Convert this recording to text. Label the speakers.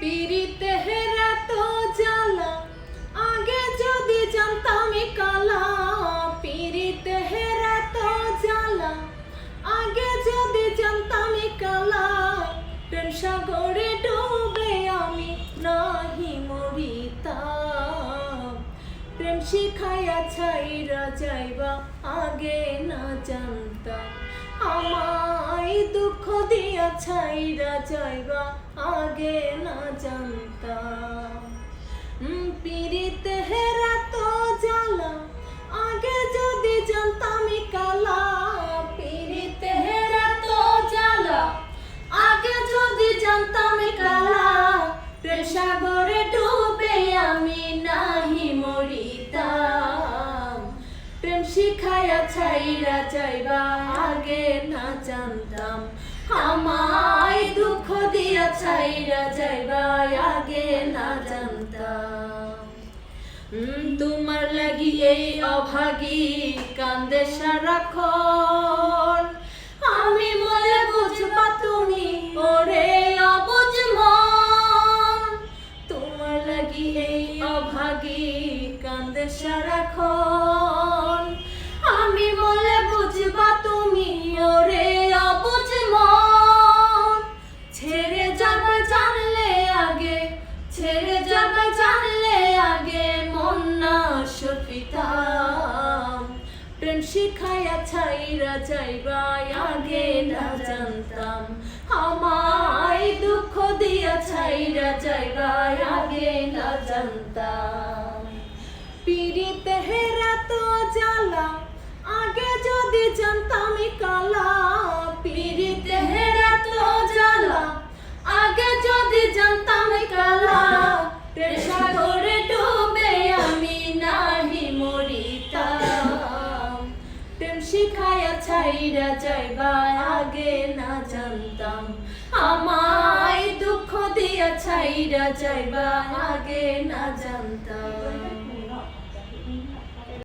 Speaker 1: পিরিতে হেরা তো জ্বালা। আগে যদি জানতাম কালা পিরিতে হেরা তো জ্বালা। আগে যদি জানতাম কালা, প্রেম সাগরে ডুবে আমি নাহি মরিতাম। প্রেম শিখাইয়া ছাইরা যাইবা, আগে না জানতাম। আমায় দুঃখ দিয়া ছাইরা যাইবা, আগে না জানতাম। পিরিতে হেরা তো জ্বালা, আগে যদি জানতাম কালা। পিরিতে হেরা তো জ্বালা, আগে যদি কালা শিখায়া ছাইরা যাইবা, আগে না জানতাম। আমায় দুঃখ দিয়া ছাইরা যাইবা, আগে না জানতাম। তোমার লাগি এই অভাগী কান্দে সারাক্ষণ। আমি বলে বুঝবা তুমি, ওরে অবুঝ তোমার লাগি এই অভাগী কান্দে সারাক্ষণ। আগে মন না সফিতাম প্রেম শিখাইয়া ছাইরা যাইবা আগে না জানতাম। আমায় দুঃখ দিয়া ছাইরা যাইবা আগে না জানতাম। পিড়িতে হেরা তো জ্বালা, আগে যদি জানতাম শিখায়া ছাইরা যাইবা আগে না জানতাম। আমায় দুঃখ দিয়া ছাইরা যাইবা আগে না জানতাম।